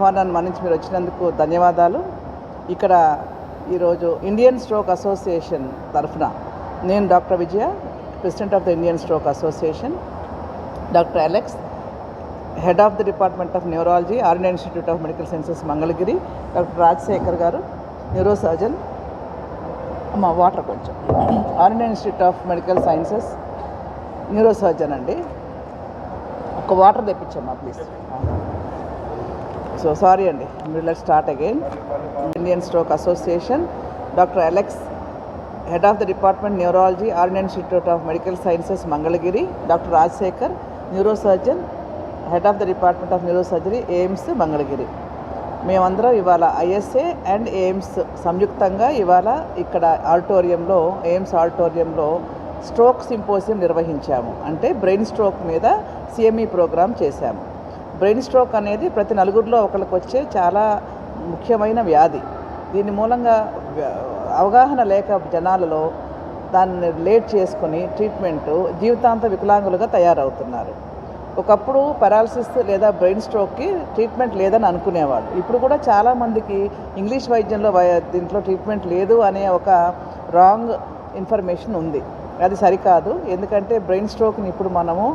ఆహ్వానాన్ని మన్నించి మీరు వచ్చినందుకు ధన్యవాదాలు. ఇక్కడ ఈరోజు ఇండియన్ స్ట్రోక్ అసోసియేషన్ తరఫున నేను doctor Vijaya president of the Indian stroke association. Doctor Alex head of the department of neurology our institute of medical sciences Mangalagiri. Doctor Rajasekhar గారు న్యూరో సర్జన్ మా వాటర్ కొంచెం. Our institute of medical sciences neuro surgeon అండి. ఒక water తెప్పించమ్మా please. So sorry అండి మీరు let start again Indian stroke association doctor Alex head of the department neurology our institute of medical sciences Mangalagiri doctor Rajasekhar neuro surgeon head of the department of neuro surgery AIIMS Mangalagiri మేమందరం ఇవాళ ISA and AIIMS సంయుక్తంగా ఇవాళ ఇక్కడ ఆడిటోరియంలో AIIMS ఆడిటోరియంలో stroke symposium నిర్వహించాము. అంటే brain stroke మీద CME program చేశాము. బ్రెయిన్ స్ట్రోక్ అనేది ప్రతి నలుగురిలో ఒకరికి వచ్చే చాలా ముఖ్యమైన వ్యాధి. దీని మూలంగా అవగాహన లేక జనాలలో దాన్ని లేట్ చేసుకుని ట్రీట్మెంట్ జీవితాంత వికలాంగులుగా తయారవుతున్నారు. ఒకప్పుడు పెరాలసిస్ లేదా బ్రెయిన్ స్ట్రోక్కి ట్రీట్మెంట్ లేదని అనుకునేవాడు ఇప్పుడు కూడా చాలామందికి ఇంగ్లీష్ వైద్యంలో దీంట్లో ట్రీట్మెంట్ లేదు అనే ఒక రాంగ్ ఇన్ఫర్మేషన్ ఉంది. అది సరికాదు. ఎందుకంటే బ్రెయిన్ స్ట్రోక్ని ఇప్పుడు మనము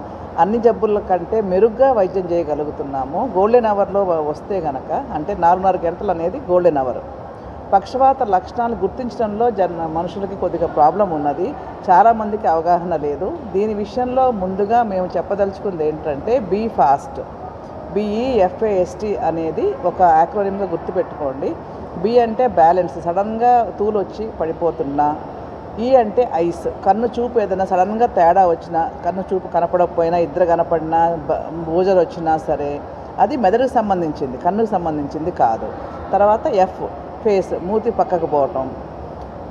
అన్ని జబ్బుల కంటే మెరుగ్గా వైద్యం చేయగలుగుతున్నాము. గోల్డెన్ అవర్లో వస్తే గనక అంటే నాలుగున్నర గంటలు అనేది గోల్డెన్ అవర్ పక్షవాత లక్షణాలు గుర్తించడంలో జన మనుషులకి కొద్దిగా ప్రాబ్లం ఉన్నది. చాలామందికి అవగాహన లేదు. దీని విషయంలో ముందుగా మేము చెప్పదలుచుకుంది ఏంటంటే బీ ఫాస్ట్. బిఈఎఫ్ఏఎస్టి అనేది ఒక యాక్రోనిమ్గా గుర్తుపెట్టుకోండి. బి అంటే బ్యాలెన్స్. సడన్గా తూలు వచ్చి పడిపోతున్నా. ఈ అంటే ఐస్. కన్ను చూపు ఏదైనా సడన్గా తేడా వచ్చినా కన్ను చూపు కనపడకపోయినా ఇద్దరు కనపడినా బ- బూజలు వచ్చినా సరే అది మెదడుకు సంబంధించింది కన్నుకు సంబంధించింది కాదు. తర్వాత ఎఫ్ ఫేస్ మూతి పక్కకు పోవటం.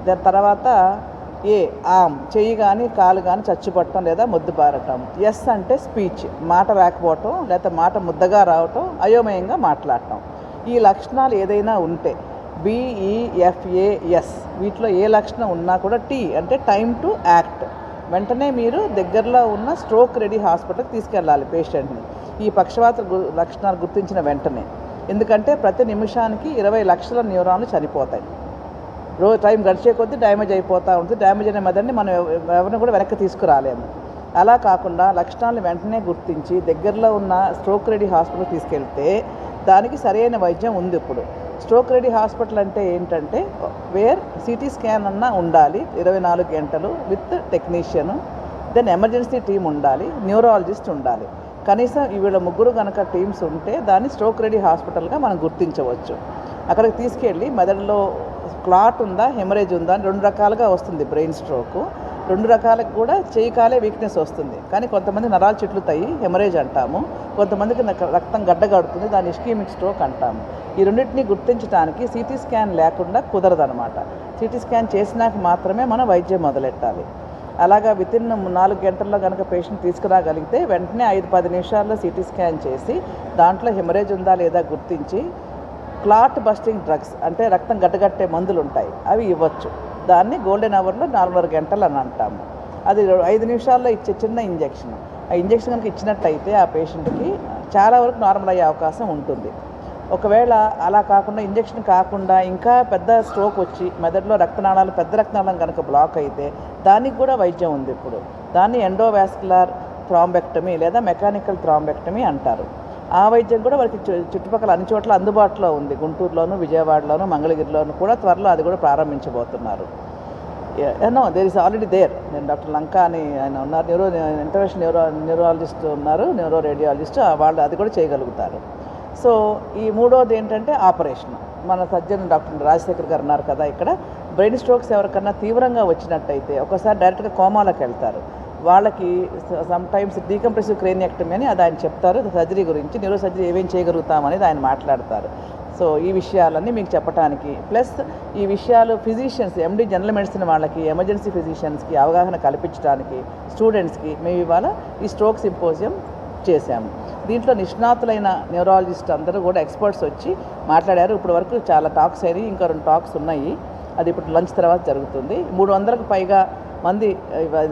దాని తర్వాత ఏ ఆమ్ చెయ్యి కానీ కాలు కానీ చచ్చిపట్టడం లేదా ముద్దు పారటం. ఎస్ అంటే స్పీచ్ మాట రాకపోవటం లేదా మాట ముద్దగా రావటం అయోమయంగా మాట్లాడటం. ఈ లక్షణాలు ఏదైనా ఉంటే బిఈఎఫ్ఏఎస్ వీటిలో ఏ లక్షణం ఉన్నా కూడా టీ అంటే టైం టు యాక్ట్ వెంటనే మీరు దగ్గరలో ఉన్న స్ట్రోక్ రెడీ హాస్పిటల్కి తీసుకెళ్ళాలి పేషెంట్ని ఈ పక్షవాత గు- లక్షణాలు గుర్తించిన వెంటనే. ఎందుకంటే ప్రతి నిమిషానికి ఇరవై లక్షల న్యూరాన్లు చనిపోతాయి. రోజు టైం గడిచే కొద్దీ డ్యామేజ్ అయిపోతూ ఉంటుంది. డ్యామేజ్ అయిన మెదడుని మనం ఎవరిని కూడా వెనక్కి తీసుకురాలేము. అలా కాకుండా లక్షణాలను వెంటనే గుర్తించి దగ్గరలో ఉన్న స్ట్రోక్ రెడీ హాస్పిటల్ తీసుకెళ్తే దానికి సరైన వైద్యం ఉంది ఇప్పుడు. స్ట్రోక్ రెడీ హాస్పిటల్ అంటే ఏంటంటే వేర్ సిటీ స్కాన్ అన్నా ఉండాలి ఇరవై నాలుగు గంటలు with technician then emergency team ఉండాలి న్యూరాలజిస్ట్ ఉండాలి. కనీసం వీళ్ళ ముగ్గురు కనుక టీమ్స్ ఉంటే దాన్ని స్ట్రోక్ రెడీ హాస్పిటల్గా మనం గుర్తించవచ్చు. అక్కడికి తీసుకెళ్ళి మెదడులో క్లాట్ ఉందా హెమరేజ్ ఉందా అని రెండు రకాలుగా వస్తుంది బ్రెయిన్ స్ట్రోక్ రెండు రకాలకు కూడా చేయి కాలే వీక్నెస్ వస్తుంది. కానీ కొంతమంది నరాలు చెట్లుతాయి హెమరేజ్ అంటాము. కొంతమందికి రక్తం గడ్డగడుతుంది దాన్ని ఇష్కీమిక్ స్ట్రోక్ అంటాము. ఈ రెండింటిని గుర్తించడానికి సిటీ స్కాన్ లేకుండా కుదరదనమాట సిటీ స్కాన్ చేసినాక మాత్రమే మనం వైద్యం మొదలెట్టాలి. అలాగా విత్ ఇన్ నాలుగు గంటల్లో కనుక పేషెంట్ తీసుకురాగలిగితే వెంటనే ఐదు పది నిమిషాల్లో సిటీ స్కాన్ చేసి దాంట్లో హెమరేజ్ ఉందా లేదా గుర్తించి క్లాట్ బస్టింగ్ డ్రగ్స్ అంటే రక్తం గడ్డగట్టే మందులు ఉంటాయి అవి ఇవ్వచ్చు. దాన్ని గోల్డెన్ అవర్లో నాలుగున్నర గంటలు అని అంటాము. అది ఐదు నిమిషాల్లో ఇచ్చే చిన్న ఇంజెక్షన్ ఆ ఇంజెక్షన్ కనుక ఇచ్చినట్టయితే ఆ పేషెంట్కి చాలా వరకు నార్మల్ అయ్యే అవకాశం ఉంటుంది. ఒకవేళ అలా కాకుండా ఇంజెక్షన్ కాకుండా ఇంకా పెద్ద స్ట్రోక్ వచ్చి మెదడులో రక్తనాళాలు పెద్ద రక్తనాళం కనుక బ్లాక్ అయితే దానికి కూడా వైద్యం ఉంది ఇప్పుడు. దాన్ని ఎండోవాస్కులర్ థ్రాంబెక్టమీ లేదా మెకానికల్ థ్రాంబెక్టమీ అంటారు. ఆ వైద్యం కూడా వారికి చు- చుట్టుపక్కల అన్ని చోట్ల అందుబాటులో ఉంది. గుంటూరులోను విజయవాడలోను మంగళగిరిలోను కూడా త్వరలో అది కూడా ప్రారంభించబోతున్నారు. No there is already there నేను డాక్టర్ లంకా అని ఆయన ఉన్నారు. న్యూరో ఇంటర్నేషనల్ న్యూరో న్యూరాలజిస్ట్ ఉన్నారు న్యూరో రేడియాలజిస్ట్ వాళ్ళు అది కూడా చేయగలుగుతారు. సో ఈ మూడోది ఏంటంటే ఆపరేషన్. మన సర్జన్ డాక్టర్ రాజశేఖర్ గారు ఉన్నారు కదా ఇక్కడ. బ్రెయిన్ స్ట్రోక్స్ ఎవరికన్నా తీవ్రంగా వచ్చినట్టయితే ఒకసారి డైరెక్ట్గా కోమాలకు వెళ్తారు. వాళ్ళకి సమ్టైమ్స్ డీకంప్రెసివ్ క్రేనియక్టమీ అని అది ఆయన చెప్తారు. సర్జరీ గురించి న్యూరో సర్జరీ ఏమేం చేయగలుగుతామనేది ఆయన మాట్లాడతారు. సో ఈ విషయాలన్నీ మీకు చెప్పడానికి ప్లస్ ఈ విషయాలు ఫిజిషియన్స్ ఎండి జనరల్ మెడిసిన్ వాళ్ళకి ఎమర్జెన్సీ ఫిజిషియన్స్కి అవగాహన కల్పించడానికి స్టూడెంట్స్కి మేము ఇవాళ ఈ స్ట్రోక్ సింపోజియం చేశాము. దీంట్లో నిష్ణాతులైన న్యూరాలజిస్ట్ అందరూ కూడా ఎక్స్పర్ట్స్ వచ్చి మాట్లాడారు. ఇప్పటి వరకు చాలా టాక్స్ అయినాయి. ఇంకా రెండు టాక్స్ ఉన్నాయి. అది ఇప్పుడు లంచ్ తర్వాత జరుగుతుంది. మూడు వందలకు పైగా మంది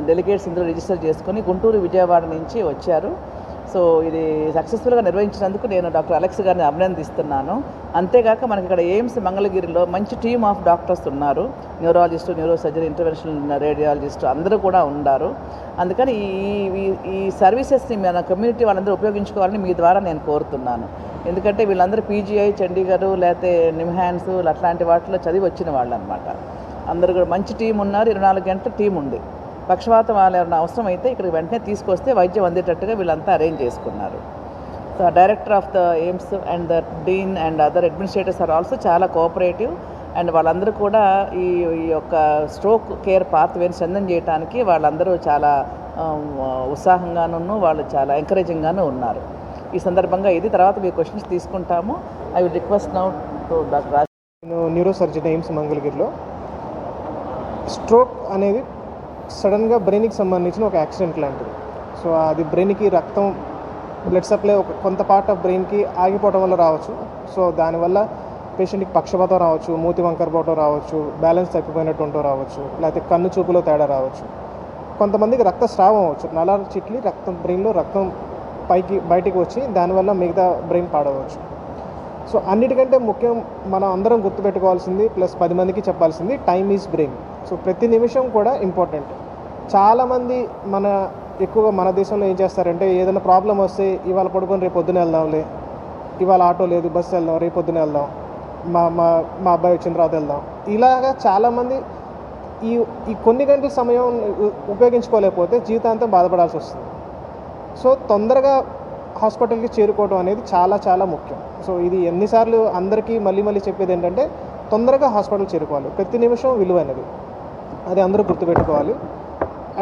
డెలిగేట్స్ ఇందులో రిజిస్టర్ చేసుకొని గుంటూరు విజయవాడ నుంచి వచ్చారు. సో ఇది సక్సెస్ఫుల్గా నిర్వహించినందుకు నేను డాక్టర్ అలెక్స్ గారిని అభినందిస్తున్నాను. అంతేగాక మనకి ఇక్కడ ఎయిమ్స్ మంగళగిరిలో మంచి టీమ్ ఆఫ్ డాక్టర్స్ ఉన్నారు. Neurologist neuro surgery interventional radiologist అందరూ కూడా ఉన్నారు అందుకని ఈ ఈ- ఈ సర్వీసెస్ని మన కమ్యూనిటీ వాళ్ళందరూ ఉపయోగించుకోవాలని మీ ద్వారా నేను కోరుతున్నాను. ఎందుకంటే వీళ్ళందరూ పీజీఐ చండీగఢ్ లేకపోతే నిమ్హాన్స్ అట్లాంటి వాటిలో చదివి వచ్చిన వాళ్ళు అనమాట అందరు కూడా మంచి టీం ఉన్నారు. ఇరవై నాలుగు గంటల టీం ఉంది. పక్షవాతం వాళ్ళు ఏమైనా అవసరం అయితే ఇక్కడికి వెంటనే తీసుకొస్తే వైద్యం అందేటట్టుగా వీళ్ళంతా అరేంజ్ చేసుకున్నారు. So director of the AIIMS and the dean and other administrators are also చాలా కోఆపరేటివ్. అండ్ వాళ్ళందరూ కూడా ఈ ఈ యొక్క స్ట్రోక్ కేర్ పాత్వేని చందం చేయడానికి వాళ్ళందరూ చాలా um, ఉత్సాహంగాను వాళ్ళు చాలా ఎంకరేజింగ్గాను ఉన్నారు. ఈ సందర్భంగా ఇది తర్వాత మీ క్వశ్చన్స్ తీసుకుంటాము. I will request now to doctor నేను న్యూరో సర్జన్ ఎయిమ్స్ మంగళగిరిలో. స్ట్రోక్ అనేది సడన్గా బ్రెయిన్కి సంబంధించిన ఒక యాక్సిడెంట్ లాంటిది. సో అది బ్రెయిన్కి రక్తం బ్లడ్ సప్లై ఒక కొంత పార్ట్ ఆఫ్ బ్రెయిన్కి ఆగిపోవడం వల్ల రావచ్చు. సో దానివల్ల పేషెంట్కి పక్షపాతం రావచ్చు మూతి వంకరపోవటం రావచ్చు బ్యాలెన్స్ తప్పిపోయినట్టు ఉంటూ రావచ్చు లేకపోతే కన్ను చూపులో తేడా రావచ్చు. కొంతమందికి రక్తస్రావం అవ్వచ్చు. నలాలు చిట్లి రక్తం బ్రెయిన్లో రక్తం పైకి బయటికి వచ్చి దానివల్ల మిగతా బ్రెయిన్ పాడవచ్చు. సో అన్నిటికంటే ముఖ్యం మనం అందరం గుర్తుపెట్టుకోవాల్సింది ప్లస్ పది మందికి చెప్పాల్సింది టైమ్ ఈజ్ బ్రెయిన్. సో ప్రతి నిమిషం కూడా ఇంపార్టెంట్ చాలామంది మన ఎక్కువగా మన దేశంలో ఏం చేస్తారంటే ఏదైనా ప్రాబ్లం వస్తే ఇవాళ పడుకొని రేపు పొద్దున వెళ్దాంలే. ఇవాళ ఆటో లేదు బస్సు వెళ్దాం రేపు పొద్దున వెళ్దాం. మా మా మా అబ్బాయి వచ్చిన తర్వాత వెళ్దాం. ఇలాగా చాలామంది ఈ ఈ కొన్ని గంటల సమయం ఉపయోగించుకోలేకపోతే జీవితాంతం బాధపడాల్సి వస్తుంది. సో తొందరగా హాస్పిటల్కి చేరుకోవడం అనేది చాలా చాలా ముఖ్యం. సో ఇది ఎన్నిసార్లు అందరికీ మళ్ళీ మళ్ళీ చెప్పేది ఏంటంటే తొందరగా హాస్పిటల్ చేరుకోవాలి. ప్రతి నిమిషం విలువైనది. అది అందరూ గుర్తుపెట్టుకోవాలి.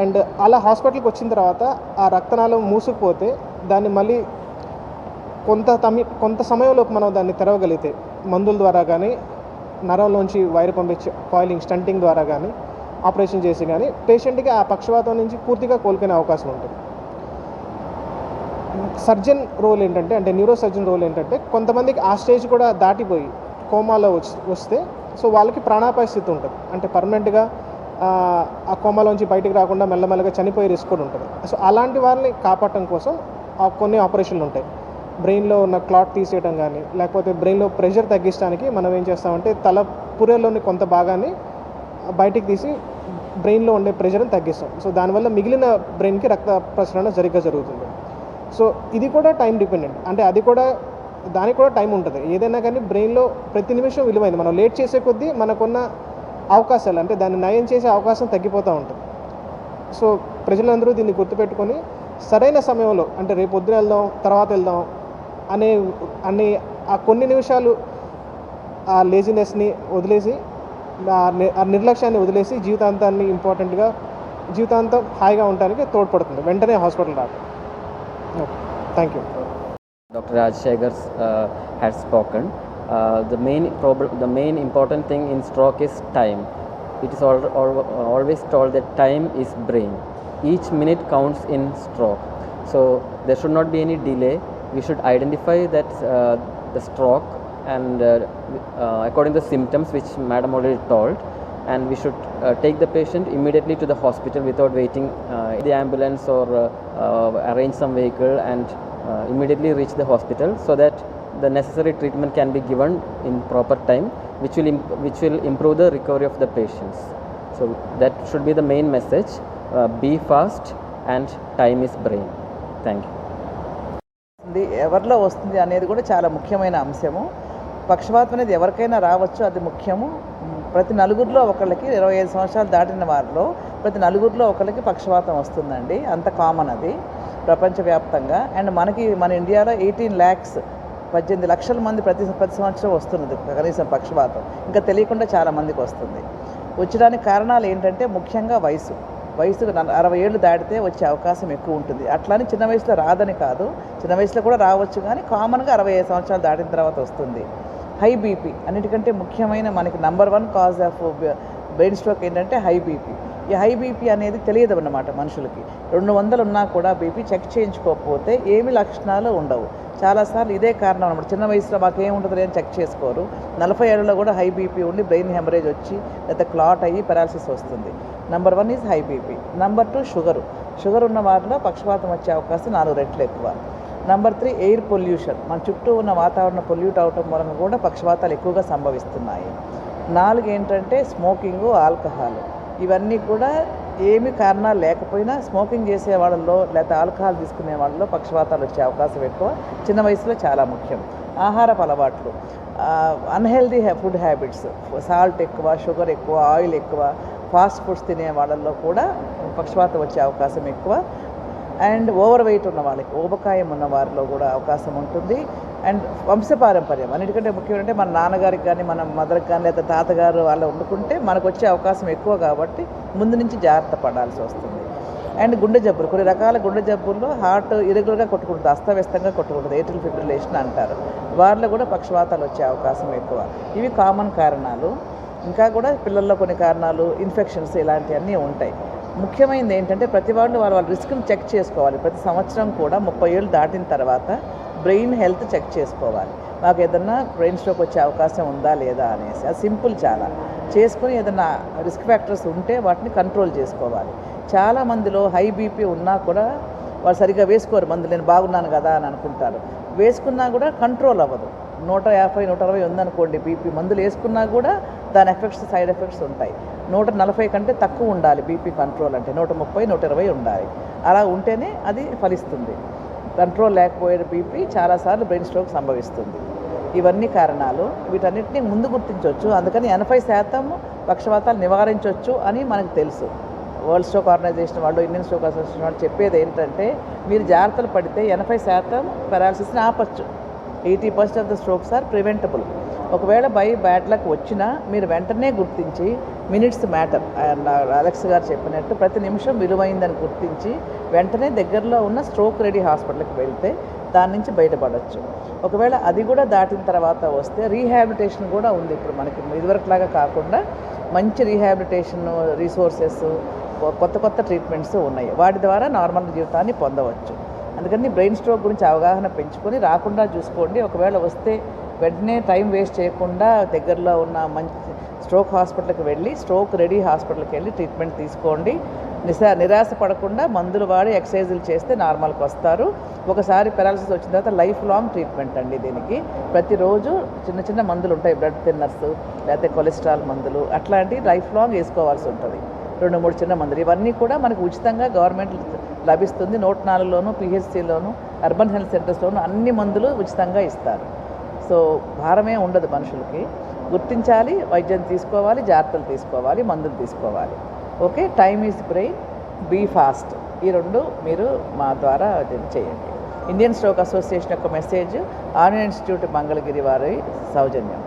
అండ్ అలా హాస్పిటల్కి వచ్చిన తర్వాత ఆ రక్తనాళం మూసుకుపోతే దాన్ని మళ్ళీ కొంత తమి కొంత సమయంలోపు మనం దాన్ని తెరవగలిగితే మందుల ద్వారా కానీ నరంలోంచి వైర్ పంపించే కాయిలింగ్ స్టంటింగ్ ద్వారా కానీ ఆపరేషన్ చేసి కానీ పేషెంట్కి ఆ పక్షవాతం నుంచి పూర్తిగా కోలుకునే అవకాశం ఉంటుంది. సర్జన్ రోల్ ఏంటంటే అంటే న్యూరో సర్జన్ రోల్ ఏంటంటే కొంతమందికి ఆ స్టేజ్ కూడా దాటిపోయి కోమాలో వచ్చి వస్తే సో వాళ్ళకి ప్రాణాపాయ స్థితి ఉంటుంది. అంటే పర్మనెంట్గా ఆ కొమ్మలోంచి బయటకు రాకుండా మెల్లమెల్లగా చనిపోయే రిస్క్ కూడా ఉంటుంది. సో అలాంటి వారిని కాపాడటం కోసం కొన్ని ఆపరేషన్లు ఉంటాయి. బ్రెయిన్లో ఉన్న క్లాట్ తీసేయడం కానీ లేకపోతే బ్రెయిన్లో ప్రెషర్ తగ్గించడానికి మనం ఏం చేస్తామంటే తల పురలోని కొంత భాగాన్ని బయటికి తీసి బ్రెయిన్లో ఉండే ప్రెషర్ని తగ్గిస్తాం. సో దానివల్ల మిగిలిన బ్రెయిన్కి రక్త ప్రసరణ సరిగ్గా జరుగుతుంది. సో ఇది కూడా టైం డిపెండెంట్. అంటే అది కూడా దానికి కూడా టైం ఉంటుంది. ఏదైనా కానీ బ్రెయిన్లో ప్రతి నిమిషం విలువైంది. మనం లేట్ చేసే కొద్దీ మనకున్న అవకాశాలు అంటే దాన్ని నయం చేసే అవకాశం తగ్గిపోతూ ఉంటుంది సో ప్రజలందరూ దీన్ని గుర్తుపెట్టుకొని సరైన సమయంలో అంటే రేపు పొద్దున వెళ్దాం తర్వాత వెళ్దాం అనే అనే ఆ కొన్ని నిమిషాలు ఆ లేజినెస్ని వదిలేసి ఆ నిర్లక్ష్యాన్ని వదిలేసి జీవితాంతాన్ని ఇంపార్టెంట్గా జీవితాంతం హాయిగా ఉండడానికి తోడ్పడుతుంది వెంటనే హాస్పిటల్ రాదు okay thank you Dr. Rajshekhar uh, had spoken. Uh, the main problem, the main important thing in stroke is time. It is al- al- always told that time is brain. Each minute counts in stroke. So there should not be any delay. We should identify that uh, the stroke and uh, uh, according to the symptoms which Madam already told, and we should uh, take the patient immediately to the hospital without waiting uh, the ambulance or uh, uh, arrange some vehicle and immediately reach the hospital so that the necessary treatment can be given in proper time which will imp- which will improve the recovery of the patients so that should be the main message uh, be fast and time is brain thank you వస్తుంది ఎవరిలో వస్తుంది అనేది కూడా చాలా ముఖ్యమైన అంశము పక్షపాతం అనేది ఎవరికైనా రావచ్చు అది ముఖ్యము ప్రతి నలుగురిలో ఒకళ్ళకి ఇరవై ఐదు సంవత్సరాలు దాటిన వారిలో ప్రతి నలుగురిలో ఒకళ్ళకి పక్షపాతం వస్తుందండి అంత కామన్ అది ప్రపంచవ్యాప్తంగా అండ్ మనకి మన ఇండియాలో ఎయిటీన్ ల్యాక్స్ పద్దెనిమిది లక్షల మంది ప్రతి ప్రతి సంవత్సరం వస్తున్నది కనీసం పక్షవాతం ఇంకా తెలియకుండా చాలా మందికి వస్తుంది. వచ్చడానికి కారణాలు ఏంటంటే ముఖ్యంగా వయసు. వయసు అరవై ఏళ్ళు దాటితే వచ్చే అవకాశం ఎక్కువ ఉంటుంది. అట్లానే చిన్న వయసులో రాదని కాదు. చిన్న వయసులో కూడా రావచ్చు కానీ కామన్గా అరవై ఐదు సంవత్సరాలు దాటిన తర్వాత వస్తుంది. హై బీపీ అన్నిటికంటే ముఖ్యమైన మనకి number one cause of brain stroke ఏంటంటే హై బీపీ ఈ హై బీపీ అనేది తెలియదు అన్నమాట మనుషులకి. రెండు వందలు ఉన్నా కూడా బీపీ చెక్ చేయించుకోకపోతే ఏమి లక్షణాలు ఉండవు. చాలాసార్లు ఇదే కారణం అనమాట చిన్న వయసులో మాకేం ఉంటుంది అని చెక్ చేసుకోరు. నలభై ఏళ్ళలో కూడా హై బీపీ ఉండి బ్రెయిన్ హెమరేజ్ వచ్చి లేకపోతే క్లాట్ అయ్యి పెరాలసిస్ వస్తుంది. Number one is high BP. Number two sugar. Sugar ఉన్న వారిలో పక్షపాతం వచ్చే అవకాశం నాలుగు రెట్లు ఎక్కువ. Number three air pollution. మన చుట్టూ ఉన్న వాతావరణం పొల్యూట్ అవటం మూలంగా కూడా పక్షపాతాలు ఎక్కువగా సంభవిస్తున్నాయి. నాలుగు ఏంటంటే స్మోకింగ్ ఆల్కహాల్. ఇవన్నీ కూడా ఏమి కారణాలు లేకపోయినా స్మోకింగ్ చేసే వాళ్ళలో లేకపోతే ఆల్కహాల్ తీసుకునే వాళ్ళలో పక్షపాతాలు వచ్చే అవకాశం ఎక్కువ. చిన్న వయసులో చాలా ముఖ్యం. ఆహారపు అలవాట్లు. అన్హెల్దీ ఫుడ్ హ్యాబిట్స్ సాల్ట్ ఎక్కువ షుగర్ ఎక్కువ ఆయిల్ ఎక్కువ ఫాస్ట్ ఫుడ్స్ తినే వాళ్ళల్లో కూడా పక్షపాతం వచ్చే అవకాశం ఎక్కువ. అండ్ ఓవర్ వెయిట్ ఉన్న వాళ్ళకి ఊబకాయం ఉన్న వారిలో కూడా అవకాశం ఉంటుంది. అండ్ వంశపారంపర్యం అన్నిటికంటే ముఖ్యం అంటే మన నాన్నగారికి కానీ మన మదర్కి కానీ లేదా తాతగారు వాళ్ళు వండుకుంటే మనకు వచ్చే అవకాశం ఎక్కువ కాబట్టి ముందు నుంచి జాగ్రత్త పడాల్సి వస్తుంది. అండ్ గుండె జబ్బులు కొన్ని రకాల గుండె జబ్బుల్లో హార్ట్ ఇరెగ్యులర్గా కొట్టుకుంటుంది అస్తవ్యస్తంగా కొట్టుకుంటుంది ఏటిల్ ఫిబ్రిలేషన్ అంటారు. వారిలో కూడా పక్షవాతాలు వచ్చే అవకాశం ఎక్కువ. ఇవి కామన్ కారణాలు. ఇంకా కూడా పిల్లల్లో కొన్ని కారణాలు ఇన్ఫెక్షన్స్ ఇలాంటివన్నీ ఉంటాయి. ముఖ్యమైనది ఏంటంటే ప్రతి వాళ్ళు వాళ్ళ వాళ్ళ రిస్క్ని చెక్ చేసుకోవాలి. ప్రతి సంవత్సరం కూడా ముప్పై ఏళ్ళు దాటిన తర్వాత బ్రెయిన్ హెల్త్ చెక్ చేసుకోవాలి. మాకు ఏదన్నా బ్రెయిన్ స్ట్రోక్ వచ్చే అవకాశం ఉందా లేదా అనేసి. అది సింపుల్ చాలా. చేసుకుని ఏదన్నా రిస్క్ ఫ్యాక్టర్స్ ఉంటే వాటిని కంట్రోల్ చేసుకోవాలి. చాలా మందిలో హై బీపీ ఉన్నా కూడా వాళ్ళు సరిగ్గా వేసుకోరు మందులు. నేను బాగున్నాను కదా అని అనుకుంటారు. వేసుకున్నా కూడా కంట్రోల్ అవ్వదు. నూట యాభై నూట అరవై ఉందనుకోండి బీపీ. మందులు వేసుకున్నా కూడా దాని ఎఫెక్ట్స్ సైడ్ ఎఫెక్ట్స్ ఉంటాయి. నూట నలభై కంటే తక్కువ ఉండాలి బీపీ కంట్రోల్ అంటే. నూట ముప్పై నూట ఇరవై ఉండాలి. అలా ఉంటేనే అది ఫలిస్తుంది. కంట్రోల్ లేకపోయే బీపీ చాలాసార్లు బ్రెయిన్ స్ట్రోక్ సంభవిస్తుంది. ఇవన్నీ కారణాలు. వీటన్నిటిని ముందు గుర్తించవచ్చు అందుకని ఎనభై శాతం పక్షవాతాలు నివారించవచ్చు అని మనకు తెలుసు. వరల్డ్ స్ట్రోక్ ఆర్గనైజేషన్ వాళ్ళు ఇండియన్ స్ట్రోక్ అసోసియేషన్ వాళ్ళు చెప్పేది ఏంటంటే మీరు జాగ్రత్తలు పడితే ఎనభై శాతం పెరాలసిస్ని ఆపచ్చు. Eighty percent of the strokes are preventable. ఒకవేళ బై బ్యాడ్ లక్ వచ్చినా మీరు వెంటనే గుర్తించి మినిట్స్ మ్యాటర్ అలెక్స్ గారు చెప్పినట్టు ప్రతి నిమిషం విలువైందని గుర్తించి వెంటనే దగ్గరలో ఉన్న స్ట్రోక్ రెడీ హాస్పిటల్కి వెళ్తే దాని నుంచి బయటపడవచ్చు ఒకవేళ అది కూడా దాటిన తర్వాత వస్తే రీహాబిలిటేషన్ కూడా ఉంది ఇప్పుడు మనకి ఇదివరకులాగా కాకుండా మంచి రీహాబిలిటేషన్ రీసోర్సెస్ కొత్త కొత్త ట్రీట్మెంట్స్ ఉన్నాయి. వాటి ద్వారా నార్మల్ జీవితాన్ని పొందవచ్చు. అందుకని బ్రెయిన్ స్ట్రోక్ గురించి అవగాహన పెంచుకొని రాకుండా చూసుకోండి. ఒకవేళ వస్తే వెంటనే టైం వేస్ట్ చేయకుండా దగ్గరలో ఉన్న మంచి స్ట్రోక్ హాస్పిటల్కి వెళ్ళి స్ట్రోక్ రెడీ హాస్పిటల్కి వెళ్ళి ట్రీట్మెంట్ తీసుకోండి. నిశా నిరాశ పడకుండా మందులు వాడి ఎక్సర్సైజులు చేస్తే నార్మల్కి వస్తారు. ఒకసారి పెరాలసిస్ వచ్చిన తర్వాత లైఫ్ లాంగ్ ట్రీట్మెంట్ అండి దీనికి. ప్రతిరోజు చిన్న చిన్న మందులు ఉంటాయి బ్లడ్ థిన్నర్స్ లేకపోతే కొలెస్ట్రాల్ మందులు అట్లాంటివి లైఫ్ లాంగ్ వేసుకోవాల్సి ఉంటుంది. రెండు మూడు చిన్న మందులు. ఇవన్నీ కూడా మనకు ఉచితంగా గవర్నమెంట్ లభిస్తుంది. నూట నాలుగులోను పిహెచ్సిలోను అర్బన్ హెల్త్ సెంటర్స్లోను అన్ని మందులు ఉచితంగా ఇస్తారు. సో భారమే ఉండదు మనుషులకి. గుర్తించాలి వైద్యం తీసుకోవాలి జాగ్రత్తలు తీసుకోవాలి మందులు తీసుకోవాలి. Okay? Time is brain be fast ఈ రెండు మీరు మా ద్వారా చేయండి. ఇండియన్ స్ట్రోక్ అసోసియేషన్ యొక్క మెసేజ్ ఆన్లైన్ ఇన్స్టిట్యూట్ మంగళగిరి వారి సౌజన్యం.